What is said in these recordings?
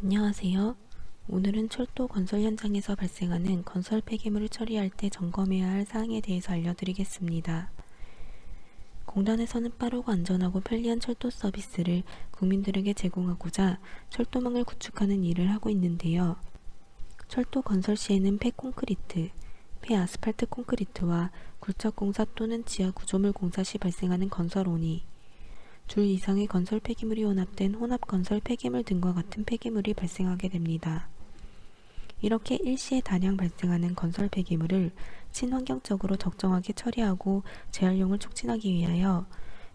안녕하세요. 오늘은 철도 건설 현장에서 발생하는 건설 폐기물을 처리할 때 점검해야 할 사항에 대해서 알려드리겠습니다. 공단에서는 빠르고 안전하고 편리한 철도 서비스를 국민들에게 제공하고자 철도망을 구축하는 일을 하고 있는데요. 철도 건설 시에는 폐콘크리트, 폐아스팔트 콘크리트와 굴착공사 또는 지하 구조물 공사 시 발생하는 건설온이 둘 이상의 건설 폐기물이 혼합된 혼합 건설 폐기물 등과 같은 폐기물이 발생하게 됩니다. 이렇게 일시에 다량 발생하는 건설 폐기물을 친환경적으로 적정하게 처리하고 재활용을 촉진하기 위하여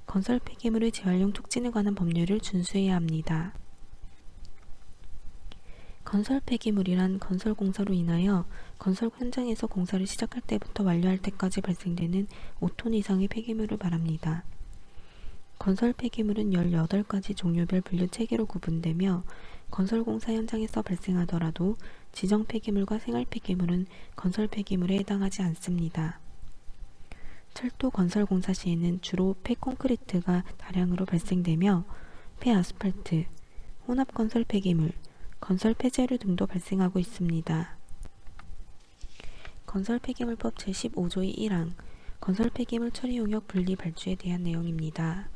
건설 폐기물의 재활용 촉진에 관한 법률을 준수해야 합니다. 건설 폐기물이란 건설 공사로 인하여 건설 현장에서 공사를 시작할 때부터 완료할 때까지 발생되는 5톤 이상의 폐기물을 말합니다. 건설 폐기물은 18가지 종류별 분류 체계로 구분되며 건설 공사 현장에서 발생하더라도 지정 폐기물과 생활 폐기물은 건설 폐기물에 해당하지 않습니다. 철도 건설 공사 시에는 주로 폐콘크리트가 다량으로 발생되며 폐아스팔트, 혼합 건설 폐기물, 건설 폐재료 등도 발생하고 있습니다. 건설 폐기물법 제15조의 1항 건설 폐기물 처리 용역 분리 발주에 대한 내용입니다.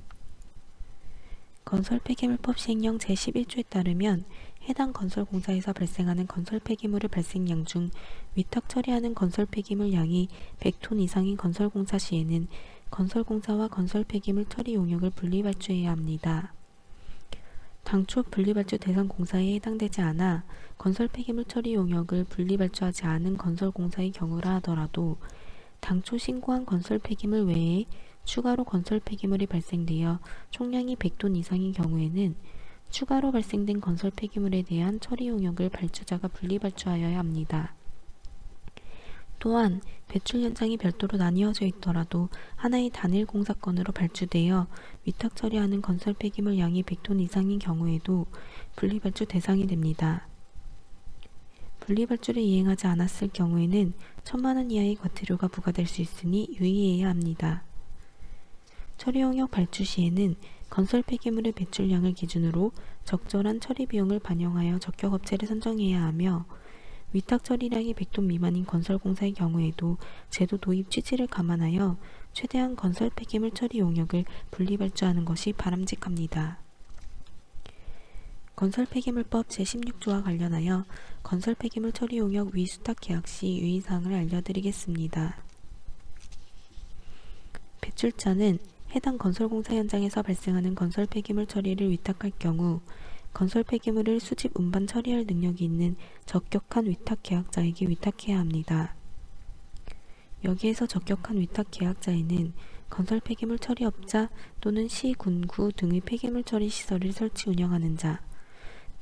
건설 폐기물법 시행령 제11조에 따르면 해당 건설 공사에서 발생하는 건설 폐기물의 발생량 중 위탁 처리하는 건설 폐기물 양이 100톤 이상인 건설 공사 시에는 건설 공사와 건설 폐기물 처리 용역을 분리 발주해야 합니다. 당초 분리 발주 대상 공사에 해당되지 않아 건설 폐기물 처리 용역을 분리 발주하지 않은 건설 공사의 경우라 하더라도 당초 신고한 건설 폐기물 외에 추가로 건설 폐기물이 발생되어 총량이 100톤 이상인 경우에는 추가로 발생된 건설 폐기물에 대한 처리 용역을 발주자가 분리 발주하여야 합니다. 또한 배출 현장이 별도로 나뉘어져 있더라도 하나의 단일 공사건으로 발주되어 위탁 처리하는 건설 폐기물 양이 100톤 이상인 경우에도 분리 발주 대상이 됩니다. 분리 발주를 이행하지 않았을 경우에는 천만 원 이하의 과태료가 부과될 수 있으니 유의해야 합니다. 처리 용역 발주 시에는 건설 폐기물의 배출량을 기준으로 적절한 처리 비용을 반영하여 적격 업체를 선정해야 하며 위탁 처리량이 100톤 미만인 건설 공사의 경우에도 제도 도입 취지를 감안하여 최대한 건설 폐기물 처리 용역을 분리 발주하는 것이 바람직합니다. 건설 폐기물법 제16조와 관련하여 건설 폐기물 처리 용역 위 수탁 계약 시 유의사항을 알려드리겠습니다. 배출자는 해당 건설공사 현장에서 발생하는 건설 폐기물 처리를 위탁할 경우 건설 폐기물을 수집 운반 처리할 능력이 있는 적격한 위탁 계약자에게 위탁해야 합니다. 여기에서 적격한 위탁 계약자에는 건설 폐기물 처리업자 또는 시, 군구 등의 폐기물 처리 시설을 설치 운영하는 자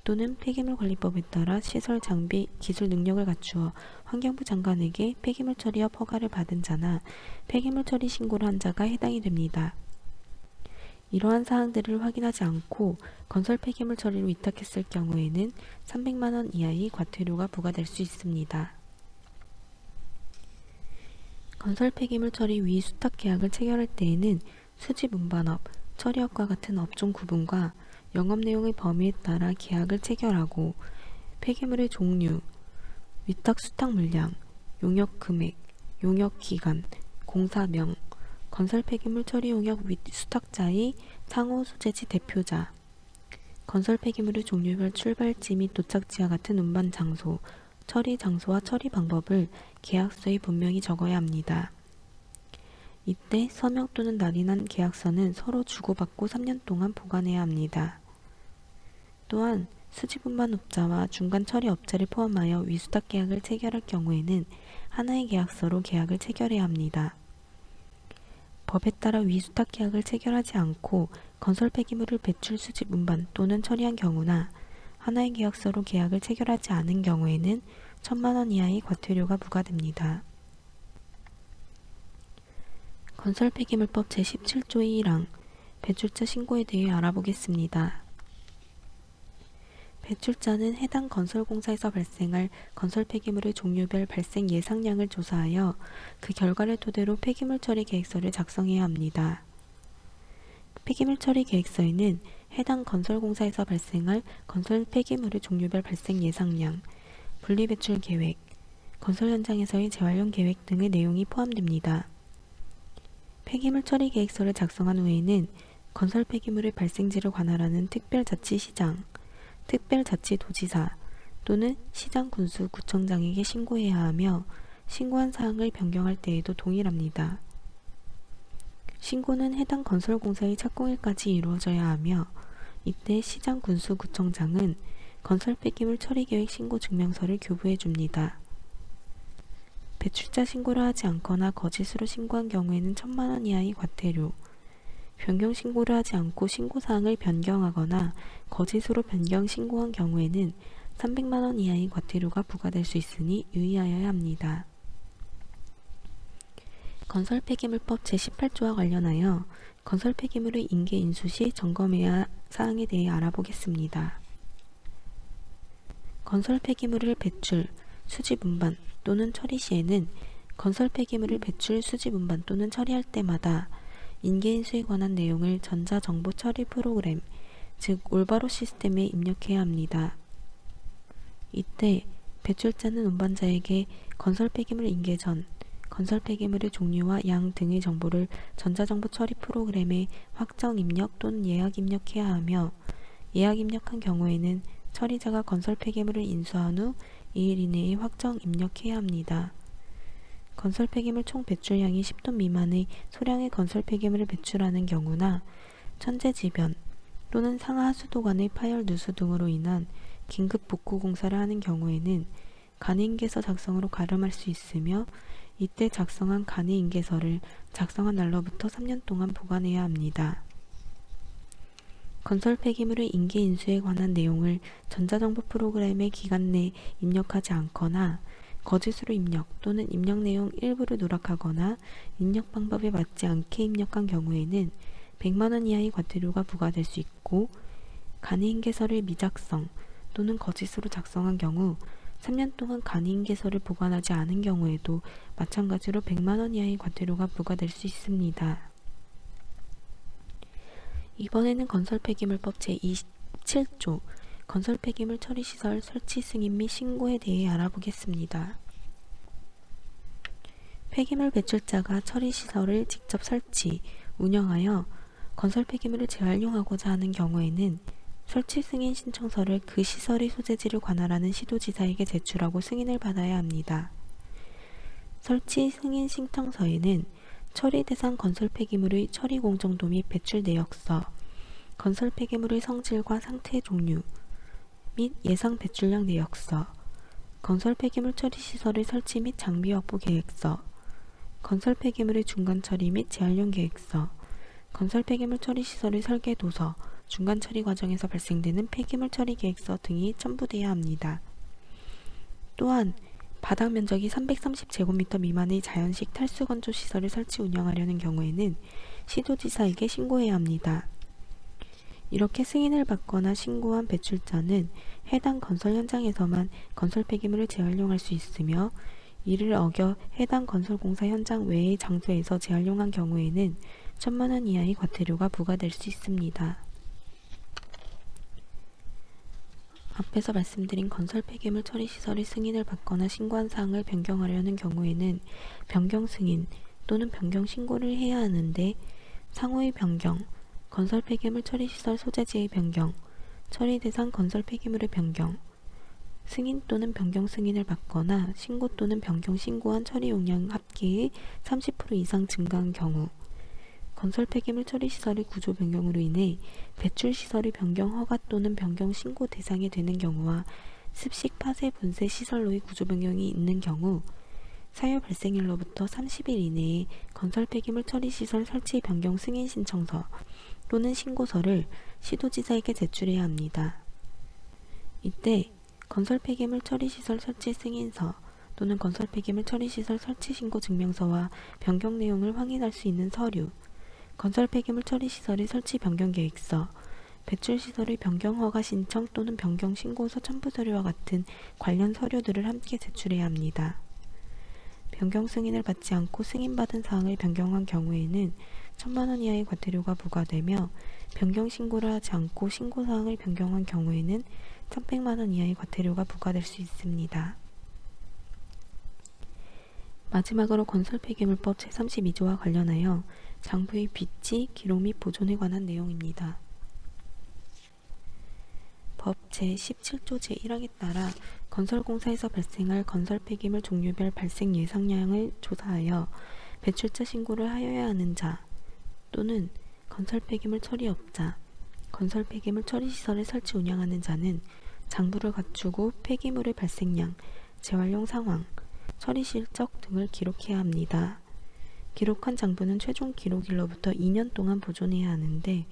또는 폐기물 관리법에 따라 시설 장비 기술 능력을 갖추어 환경부 장관에게 폐기물 처리업 허가를 받은 자나 폐기물 처리 신고를 한 자가 해당이 됩니다. 이러한 사항들을 확인하지 않고 건설 폐기물 처리를 위탁했을 경우에는 300만 원 이하의 과태료가 부과될 수 있습니다. 건설 폐기물 처리 위 수탁 계약을 체결할 때에는 수집 운반업, 처리업과 같은 업종 구분과 영업 내용의 범위에 따라 계약을 체결하고 폐기물의 종류, 위탁 수탁 물량, 용역 금액, 용역 기간, 공사명, 건설 폐기물 처리 용역 위 수탁자의 상호 소재지 대표자, 건설 폐기물의 종류별 출발지 및 도착지와 같은 운반 장소, 처리 장소와 처리 방법을 계약서에 분명히 적어야 합니다. 이때 서명 또는 날인한 계약서는 서로 주고받고 3년 동안 보관해야 합니다. 또한 수지분반 업자와 중간 처리업자를 포함하여 위수탁 계약을 체결할 경우에는 하나의 계약서로 계약을 체결해야 합니다. 법에 따라 위수탁 계약을 체결하지 않고 건설 폐기물을 배출 수집 운반 또는 처리한 경우나 하나의 계약서로 계약을 체결하지 않은 경우에는 천만 원 이하의 과태료가 부과됩니다. 건설 폐기물법 제17조의 1항 배출자 신고에 대해 알아보겠습니다. 배출자는 해당 건설공사에서 발생할 건설 폐기물의 종류별 발생 예상량을 조사하여 그 결과를 토대로 폐기물 처리 계획서를 작성해야 합니다. 폐기물 처리 계획서에는 해당 건설공사에서 발생할 건설 폐기물의 종류별 발생 예상량, 분리배출 계획, 건설 현장에서의 재활용 계획 등의 내용이 포함됩니다. 폐기물 처리 계획서를 작성한 후에는 건설 폐기물의 발생지를 관할하는 특별자치시장, 특별자치도지사 또는 시장군수 구청장에게 신고해야 하며 신고한 사항을 변경할 때에도 동일합니다. 신고는 해당 건설공사의 착공일까지 이루어져야 하며 이때 시장군수구청장은 건설 폐기물 처리 계획 신고 증명서를 교부해 줍니다. 배출자 신고를 하지 않거나 거짓으로 신고한 경우에는 천만 원 이하의 과태료, 변경 신고를 하지 않고 신고 사항을 변경하거나 거짓으로 변경 신고한 경우에는 300만 원 이하의 과태료가 부과될 수 있으니 유의하여야 합니다. 건설 폐기물법 제18조와 관련하여 건설 폐기물의 인계 인수 시 점검해야 할 사항에 대해 알아보겠습니다. 건설 폐기물을 배출, 수집 운반 또는 처리 시에는 건설 폐기물을 배출, 수집 운반 또는 처리할 때마다 인계 인수에 관한 내용을 전자정보 처리 프로그램, 즉 올바로 시스템에 입력해야 합니다. 이때 배출자는 운반자에게 건설 폐기물 인계 전 건설 폐기물의 종류와 양 등의 정보를 전자정보 처리 프로그램에 확정 입력 또는 예약 입력해야 하며 예약 입력한 경우에는 처리자가 건설 폐기물을 인수한 후 2일 이내에 확정 입력해야 합니다. 건설 폐기물 총 배출량이 10톤 미만의 소량의 건설 폐기물을 배출하는 경우나 천재지변 또는 상하 하수도 간의 파열 누수 등으로 인한 긴급 복구 공사를 하는 경우에는 간이인계서 작성으로 가름할 수 있으며 이때 작성한 간이인계서를 작성한 날로부터 3년 동안 보관해야 합니다. 건설 폐기물의 인계 인수에 관한 내용을 전자정보 프로그램의 기간 내 입력하지 않거나 거짓으로 입력 또는 입력 내용 일부를 누락하거나 입력 방법에 맞지 않게 입력한 경우에는 100만 원 이하의 과태료가 부과될 수 있고 간이인계서를 미작성 또는 거짓으로 작성한 경우 3년 동안 간이인계서를 보관하지 않은 경우에도 마찬가지로 100만 원 이하의 과태료가 부과될 수 있습니다. 이번에는 건설 폐기물법 제27조 건설 폐기물 처리 시설 설치 승인 및 신고에 대해 알아보겠습니다. 폐기물 배출자가 처리 시설을 직접 설치, 운영하여 건설 폐기물을 재활용하고자 하는 경우에는 설치 승인 신청서를 그 시설의 소재지를 관할하는 시도지사에게 제출하고 승인을 받아야 합니다. 설치 승인 신청서에는 처리 대상 건설 폐기물의 처리 공정도 및 배출 내역서, 건설 폐기물의 성질과 상태 종류 및 예상 배출량 내역서, 건설 폐기물 처리 시설의 설치 및 장비 확보 계획서, 건설 폐기물의 중간 처리 및 재활용 계획서, 건설 폐기물 처리 시설의 설계 도서, 중간 처리 과정에서 발생되는 폐기물 처리 계획서 등이 첨부돼야 합니다. 또한 바닥 면적이 330제곱미터 미만의 자연식 탈수 건조 시설을 설치 운영하려는 경우에는 시도지사에게 신고해야 합니다. 이렇게 승인을 받거나 신고한 배출자는 해당 건설 현장에서만 건설 폐기물을 재활용할 수 있으며 이를 어겨 해당 건설공사 현장 외의 장소에서 재활용한 경우에는 천만 원 이하의 과태료가 부과될 수 있습니다. 앞에서 말씀드린 건설 폐기물 처리 시설의 승인을 받거나 신고한 사항을 변경하려는 경우에는 변경 승인 또는 변경 신고를 해야 하는데 상호의 변경, 건설 폐기물 처리 시설 소재지의 변경, 처리 대상 건설 폐기물의 변경, 승인 또는 변경 승인을 받거나 신고 또는 변경 신고한 처리 용량 합계의 30% 이상 증가한 경우 건설 폐기물 처리 시설의 구조 변경으로 인해 배출 시설의 변경 허가 또는 변경 신고 대상이 되는 경우와 습식 파쇄 분쇄 시설로의 구조 변경이 있는 경우 사유 발생일로부터 30일 이내에 건설 폐기물 처리 시설 설치 변경 승인 신청서 또는 신고서를 시도지사에게 제출해야 합니다. 이때 건설 폐기물 처리 시설 설치 승인서 또는 건설 폐기물 처리 시설 설치 신고 증명서와 변경 내용을 확인할 수 있는 서류 건설 폐기물 처리 시설의 설치 변경 계획서, 배출 시설의 변경 허가 신청 또는 변경 신고서 첨부 서류와 같은 관련 서류들을 함께 제출해야 합니다. 변경 승인을 받지 않고 승인받은 사항을 변경한 경우에는 천만 원 이하의 과태료가 부과되며 변경 신고를 하지 않고 신고사항을 변경한 경우에는 1,100만 원 이하의 과태료가 부과될 수 있습니다. 마지막으로 건설 폐기물법 제32조와 관련하여 장부의 빚지, 기록 및 보존에 관한 내용입니다. 법 제17조 제1항에 따라 건설공사에서 발생할 건설 폐기물 종류별 발생 예상량을 조사하여 배출자 신고를 하여야 하는 자 또는 건설 폐기물 처리업자, 건설 폐기물 처리시설을 설치 운영하는 자는 장부를 갖추고 폐기물의 발생량, 재활용 상황, 처리 실적 등을 기록해야 합니다. 기록한 장부는 최종 기록일로부터 2년 동안 보존해야 하는데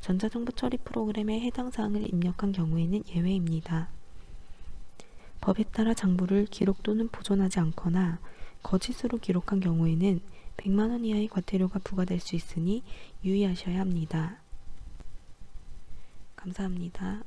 전자정보 처리 프로그램에 해당 사항을 입력한 경우에는 예외입니다. 법에 따라 장부를 기록 또는 보존하지 않거나 거짓으로 기록한 경우에는 100만 원 이하의 과태료가 부과될 수 있으니 유의하셔야 합니다. 감사합니다.